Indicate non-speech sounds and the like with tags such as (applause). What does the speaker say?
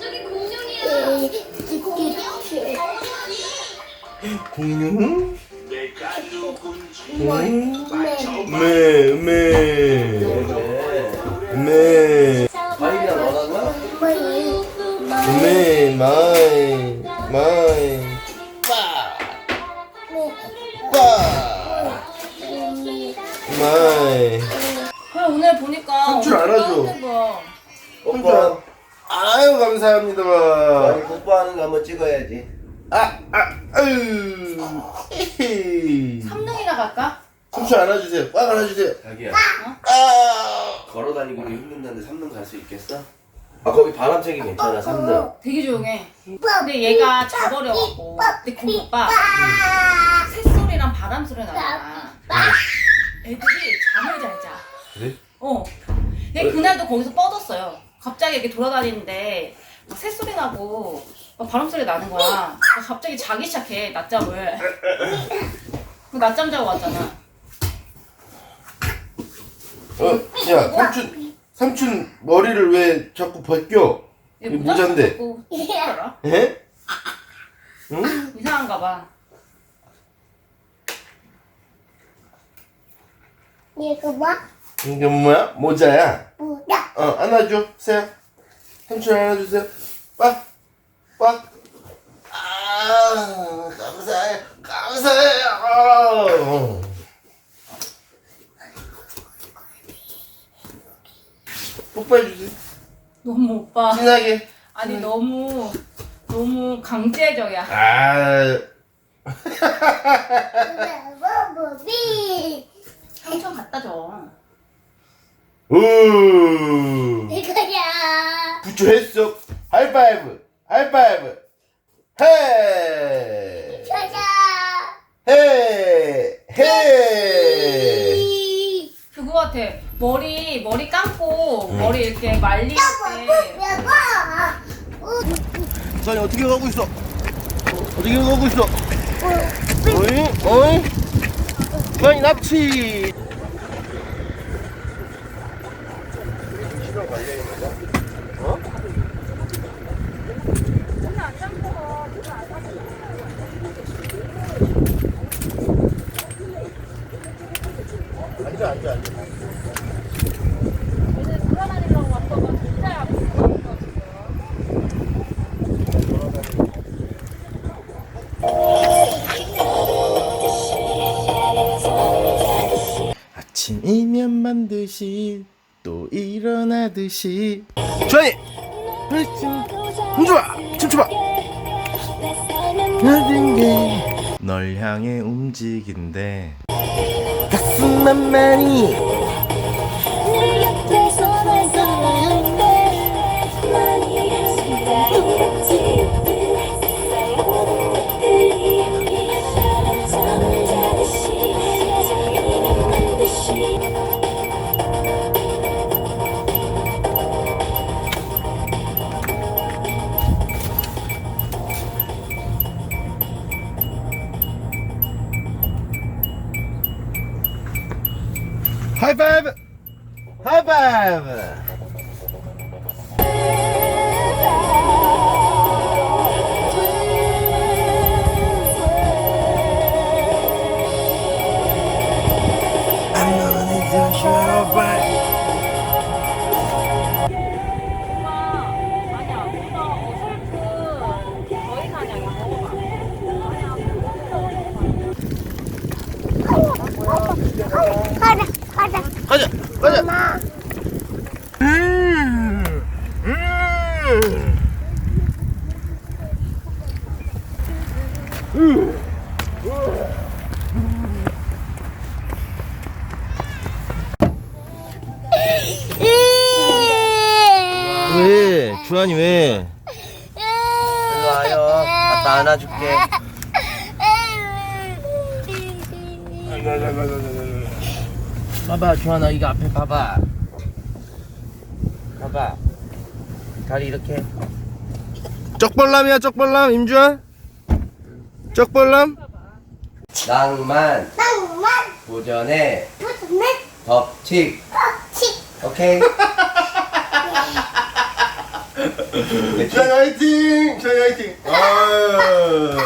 저기 공룡이야. 공룡? 네. 매, 매. 매. 과일이랑 원하나? 매, 마이. 마이. 감사합니다. 아니 뽀뽀하는 거 한번 찍어야지. 아, 아, 아유. 에헤이. 삼능이나 갈까? 삼촌 안아주세요. 꽉 안아주세요. 자기야 아. 걸어다니기도 힘든데 삼릉 갈수 있겠어? 아 거기 바람색이 괜찮아 삼릉. 되게 조용해. 근데 얘가 자버려갖고. 근데 그 오빠 새소리랑 바람 소리 나잖아. 애들이 잠을 잘 자. 그래? 어. 얘 그날도 거기서 뻗었어요. 갑자기 이렇게 돌아다니는데 막 새소리 나고 막 바람 소리 나는 거야. 갑자기 자기 시작해 낮잠을. 그 낮잠 자고 왔잖아. 어, 야, 삼촌, 삼촌 머리를 왜 자꾸 벗겨? 얘 이거 모자 모자인데. 쓰고? 에? 응? 이상한가 봐. 이거 뭐? 이게 뭐야? 모자야? 뭐야? 어, 안아줘, 세요. 삼촌 안아주세요. 빡, 빡. 아, 감사해요, 감사해요. 뽀뽀해주세요. 너무 오빠. 진하게. 아니 너무 너무 강제적이야. 아, (laughs) 삼촌 갖다 줘. 우. 이거야. 부처 했어. 하이파이브, 하이파이브. 헤, 가자. 헤, 헤. 그거 같아. 머리 머리 감고 응. 머리 이렇게 말릴 때 여보. 아니 어떻게 가고 있어? 어떻게 가고 있어? 어이, 어이. 아니 납치. 일어나듯이 조이 좋아 춤춰봐. 모든 게널 향해 움직인대. 가슴만만이 하이파이브 왜 주한이 왜 일로 와요. 아빠 안아줄게. 봐봐 주한아 이거 앞에 봐봐. 봐봐. 다리 이렇게. 쪽벌람이야 쪽벌람 임주한 쪽벌람 낭만 낭만 도전에 무슨 법칙. 치 오케이. (laughs) 주환이 화이팅! 주환이 화이팅! 아유.